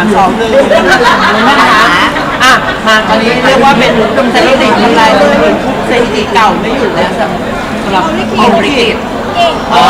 ามสองหนึ่งนะคะอะมาตอนนี้เรียกว่าเป็นสถิติทำลายเลยทุกสถิติเก่าไม่หยุดแล้วสำสำหรับเอาลิกิตเก่ง อ๋อ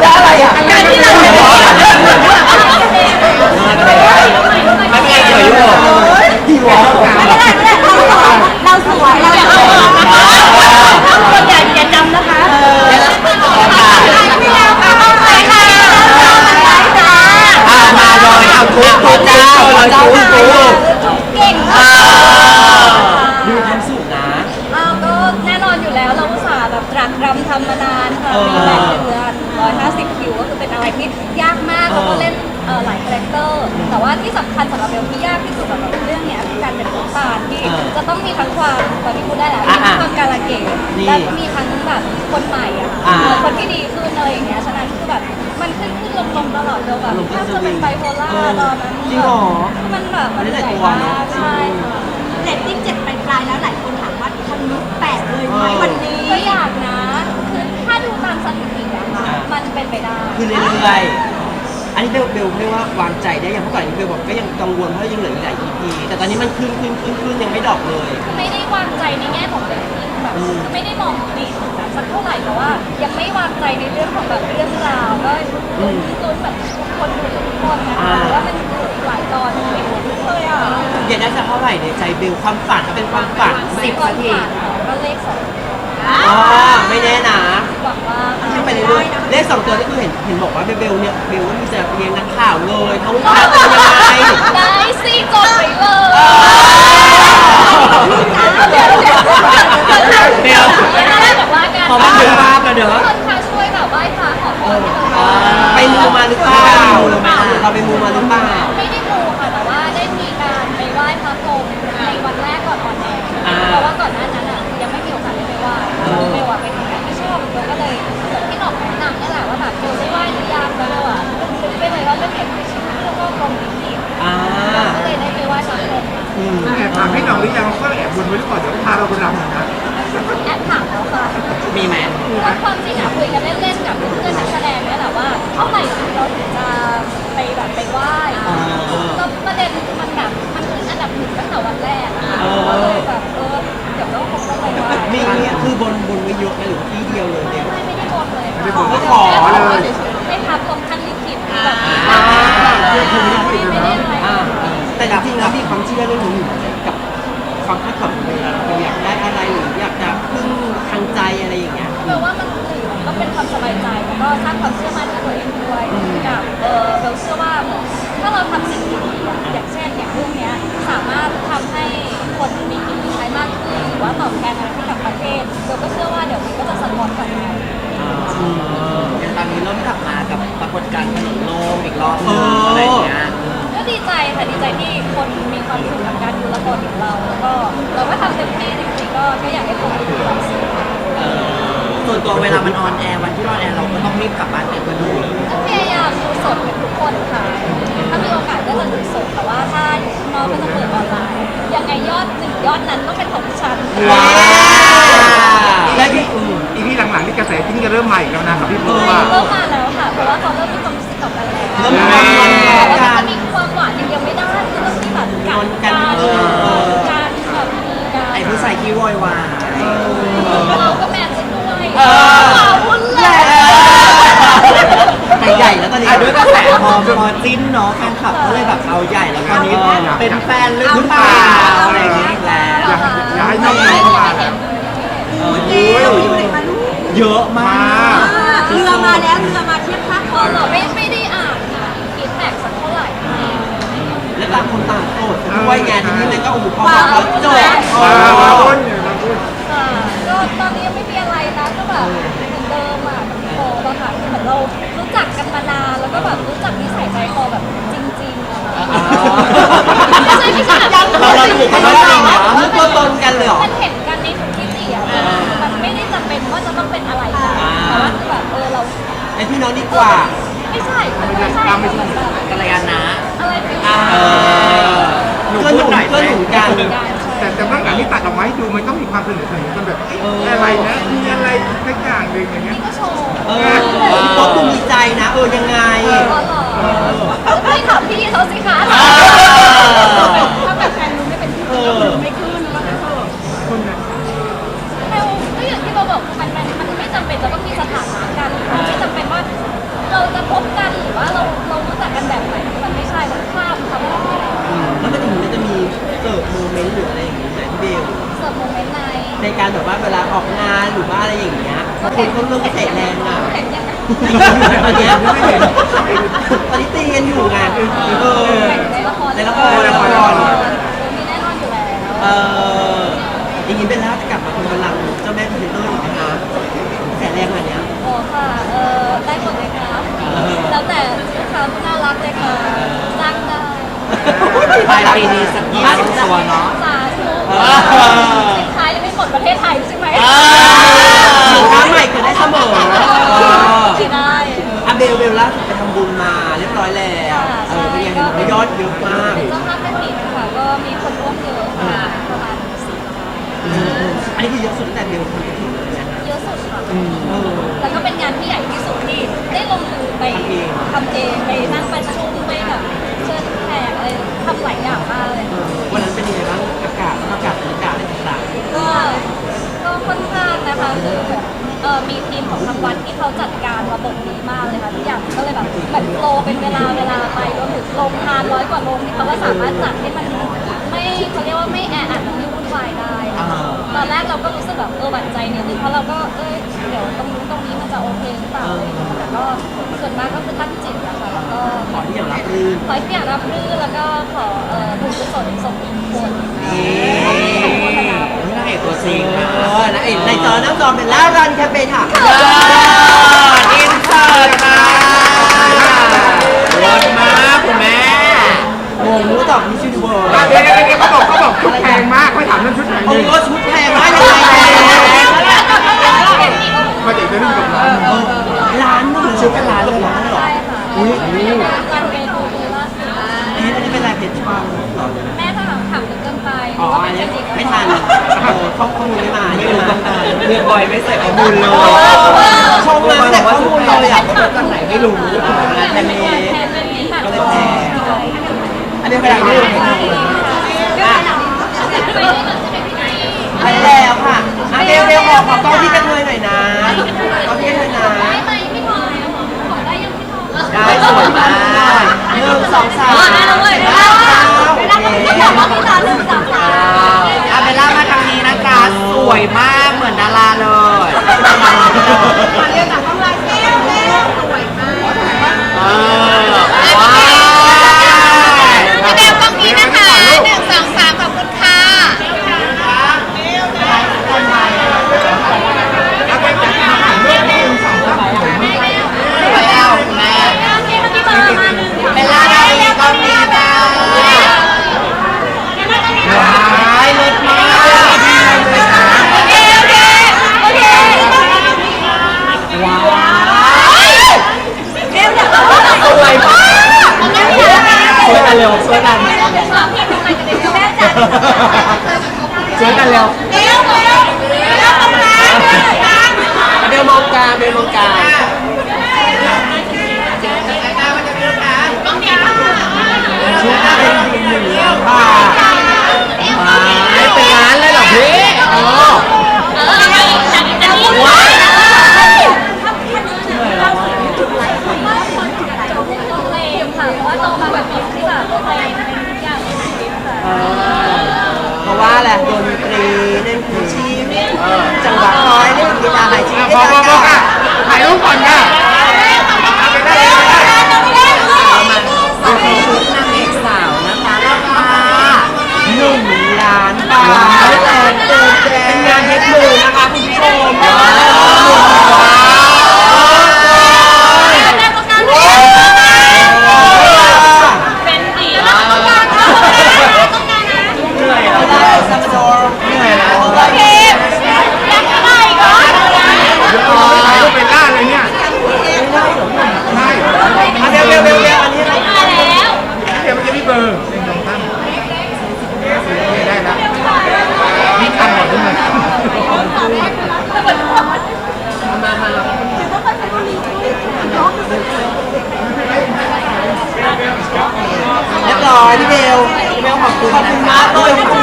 แล้วอะไรอะ การที่เราไม่ได้ ไม่เป็นไรเฉยอยู่ดีวะ ไม่ได้เราสวยเราสวยคนอย่าอย่าจำนะคะไม่แล้วค่ะไปค่ะ อ่ามาเลยเอา ทุกทุกเจ้าเราเจ้าทุกทุกเก่งอ่าค่ะดูความสุขนะอ้าวก็แน่นอนอยู่แล้วเราอุตส่าห์แบบตรักตรำทำมานานค่ะเออมีแปดเดือนร้อยห้าสิบคิวก็คือเป็นอะไรที่ยากมากแล้วก็เล่นเอ่อหลายคาแรคเตอร์ แต่ว่าที่สำคัญสำหรับเบลที่ยากที่สุดสำหรับเรื่องเนี้ยคือการเป็นน้ำตาลที่เออจะต้องมีทั้งความตอนนี้พูดได้แล้วอะมีทั้งความการะเกดนี่และมีทั้งแบบคนใหม่อะค่ะอ่าเออคนที่ดีขึ้นอะไรอย่างเงี้ยฉะนั้นคือแบบมัน ขึ้นขึ้นลงลงตลอดเบลแบบลงขึ้นถ้าจะเป็นไบโพล่าเออตอนนั้นจริงเหรอมันแบบมันเหนื่อยไม่ได้แต่ตัวเนมาอะกใช่ค่ะเรตติ้งเจ็ดปลายๆแล้วหลายคนถามว่าทะลุแปดเลยไหมวันนี้ก็อยากนะคือถ้าดูตามสถิติอะค่ะอ่ามันเป็นไปได้คือเรื่อยๆอันนี้เบลเบลเรียกว่าวางใจได้ยังเมื่อก่อนนี้เบลบอกก็ยังกังวลเพราะยังเหลืออีกหลาย EP แต่ตอนนี้มันขึ้นขึ้นขึ้นขึ้นยังไม่ดรอปเลย ไม่ได้วางใจในแง่ของเรตติ้งแบบอืมไม่ได้มองดีถึงนั้นสักเท่าไหร่แต่ว่า ยังไม่วางใจในเรื่องของแบบเรื่องราว ก็ลุ้นลุ้นแบบทุกคนดูทุกคนนะคะแต่ว่ามันเหลืออีกหลายตอนยังไม่ลุ้นเลยอะอยากได้สักเท่าไหร่ในใจเบลความฝันถ้าเป็นความฝันสิบก่อนนาทีผ่านก็เลขสองอ๋อไม่แน่นะหวังว่าขึ้นไปเรื่อยๆเลขสองตัวนี่คือเห็นเห็นบอกว่าเบลเบลเนี่ยเบลว่ามีจะเรียนนักข่าวเลยเขาข่าวเป็นยังไง ไว้หรือเปล่าเดี๋ยวพาเราไปรำหน่อยนะแอบถามแล้วค่ะมีไหมก็ความจริงอะคุยกันเล่นๆกับเพื่อนๆนักแสดงเนี่ยแหละว่าเท่าไหร่เราถึงจะไปแบบไปไหว้อ่าก็ประเด็นมันแบบมันถึงอันดับหนึ่งตั้งแต่วันแรกอะค่ะเออก็เลยแบบเออเดี๋ยวเราคงต้องไปไหว้มีเนี่ยคือบนบนไว้เยอะไหมหรือว่าที่เดียวเลยเนี่ยไม่ไม่ได้บนเลยไม่ได้บนค่ะขอเลยเฉยๆให้พับตรงขั้นลิขิตแบบ ว่าตอบแทนอะไรให้กับประเทศเบลก็เชื่อว่าเดี๋ยวมันก็จะสะท้อนกลับมาอย่างตอนนี้เริ่มกลับมากับปรากฏการณ์ถนนโล่งอีกรอบหเอนึงอออะไรอย่างเงี้ยก็ดีใจค่ะดีใจที่คนมีความสุขกับการดูละครของเรา แล้วก็เราก็ทำเต็มที่จริงๆก็ก็อยากให้คนมีความสุขส่วนตัวเวลามันออนแอร์วันที่ออนแอร์เราก็ต้องรีบกลับบ้านไปเพื่อดูก็พยายามดูสดเป็นทุกคนค่ะถ้ามีโอ กาสก็จะดูสดแต่ว่าถ้าน้องก็จะเปิดออนไลน์ยังไงยอดหนึ่งยอดนั้นต้องเป็นของดิฉันว้าว แล้วที่อืมอีพีหลังๆนี่กระแสที่นี่จะเริ่มใหม่แล้วนะกับพี่เปูว่าริ่มมาแล้ว เป็นแฟนหรือเปล่าอะไรอย่างเงี้ยอีกแล้ว อยากอยากให้น้องๆเข้ามาแล้วโอ้ยเราอยู่ไหนมาลูกเยอะมาก เรือมาแล้วเรือมาเทียบท่าพอเราไม่ไม่ได้อ่านฟีดแบ็กสักเท่าไหร่แล้วต่างคนต่างโสดด้วยไงทีนี้มันก็โอ้โหพอมาเขาโจทย์เออมาวุ่นเนี่ยมาวุ่ น้องดีกว่า ไม่ใช่ไม่ใช่เหมือนแบบกัลยาณนะอะไรฟิลเออหนูเกื้อหพูนุดนหน่อยเกื้อหนุนกันการใช่แต่แต่เมื่อหลังที่ตัดออกมาให้ดูมันต้องมีความสนุกสนุกกันแบบเอ๊ะอะไรนะมีอะไรสักอย่างหนึ่งอย่างเงี้ยนี่ก็โชว์เออพี่โป๊ปดูมีใจนะเออยังไงอ๋อเหรอไม่ถามพี่เขาสิคะ บลเสิร์ฟโมเมนต์ในในการแบบว่าเวลาออกงานหรือว่าอะไรอย่างเงี้ยคนเขาเริ่มเตะแรงอะเห็นยังไงตอนเนี้ยตอนนี้ตีกันอยู่ไงเออในละครในละครในละครมีแน่นอนอยู่แล้วเอออย่างนี้เบลล่าจะกลับมาเป็นบัลลังก์เจ้าแม่คอมพิวเตอร์อีกไหมคะแต่แรกมาเนี้ยโอ้ค่ะเออได้หมดเลยค่ะเออแล้วแต่ลูกค้าผู้น่ารักเลยค่ะจ้างได้ปลายปีนี้สักยี่สิบตัวเนาะ สาธุเออสินค้ายังไม่หมดประเทศไทยใช่ไหมเออสินค้าใหม่เกิดได้เสมอเออไม่ได้อะเบลเบลล่าสุดไปทำบุญมาเรียบร้อยแล้วเออเป็นยังไงบอกว่ายอดเยอะมากเป็นเจ้าภาพแม่ปีค่ะก็มีคนร่วมเยอะค่ะประมาณสี่ล้านอันนี้คือเยอะสุดตั้งแต่เบลทำกระถิ่นเลยนะเยอะสุดค่ะเออ แล้วก็เป็นงานที่ใหญ่ที่สุดที่ได้ลงมือไปทำเองไปนั่งประชุมไปแบบเชิญแขกอะไรทำหลายอย่างมากเลย ของทางวัดที่เขาจัดการระบบดีมากเลยค่ะทุกอย่างก็เลยแบบเหมือนโฟลเป็นเวลาเวลาไปรวมถึงโรงทานร้อยกว่าโรงที่เขาก็สามารถจัดให้มันไม่เขาเรียกว่าไม่แออัดไม่วุ่นวายได้ตอนแรกเราก็รู้สึกแบบเออหวั่นใจนิดนึงเพราะเราก็เอ้ยเดี๋ยวตรงนู้นตรงนี้มันจะโอเคหรือเปล่าอะไรอย่างเงี้ยแต่ก็ส่วนมากก็คือตั้งจิตนะคะแล้วก็ขอที่อย่างรับรื่นขอให้ทุกอยางรับรื่นแล้วก็ขอเอ่อบุญกุศลส่งถึงคน อกตัวจริงเอนะอนะเอ็นในจอน้ำจอเป็นล่ารันแคมเปญค่ะยอดอินเสิร์ตค่ะรถมากคุณแม่งงรู้ตอบมิชชันเวิร์อะเดี๋ยวเดี๋ยวเดี๋ยวเขาบอกเขาบอกชุดแพงมากเขาถามเรื่องชุดไหนโอ้นี่โหชุดแพงมากยังไงเนี่ยมาติดเรื่องกับร้านเออร้านหนึงชุดเป็นร้านเลยร้านเหรอใช่ค่ะอุ้ยการเมนูคือล่าสุดอันนี้อันนี้เป็นลายเพชรช่างเหรอแม่ อ๋ออันนี้ไม่ทันเออข้อมูลไม่มาไม่รู้ตั้งนานเรียนบ่อยไม่ใส่ข้อมูลเลยชมมาแต่ข้อมูลเลยอะเขาจากไหนไม่รู้แต่มีแทนเป็นแบบก็เลยแพงอันนี้เป็นอะไรไม่รู้อะไปแล้วค่ะอะเบลเบลขอขอกล้องพี่กระเทยหน่อยนะกล้องพี่กระเทยนะได้ไหมพี่พลอยขอได้ยังพี่พลอยได้สวยมากหนึ่งสองสามได้แล้วเว้ยได้แล้วโอได้เคแล้วบอกว่าพี่ตาหนึ่งสามสาม อาเบลล่ามาทางนี้นะคะ ส วยมากเหมือนดาราเลย มาเรียกหนังว่าแก้วแก้วสวยมาก เออว้าว แก้วกล้องนี้นะคะหนึ่งสองสามขอบคุณค่ะ ไปเอาคุณแม่ ที่เมื่อกี้เบอร์มาหนึ่ง เบลล่าดาวีก็มีค่ะว้ายเลิศมาก โอเคโอเคโอเค ว้าว เร็วเดี๋ยวเรา สวยมากช่วยกันเร็วช่วยกัน ถามพี่ทำไมจะได้แม่จัด ช่วยกันเร็วเร็วเร็วเร็วตรงนั้นเบลมองกลางเบลมองกลางต้องมีค่ะชุดเป็นหนึ่งล้านบาทไม่เป็นล้านเลยเหรอพี่โอ้เออ อพี่เบลพี่เบลขอบคุณขอบคุณมากเลยขอบคุณ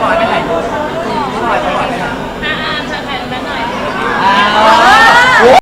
ขอให้ไปถ่ายรูปขอให้ไปถ่ายรูปอ่าเชิญถ่ายรูปหน่อย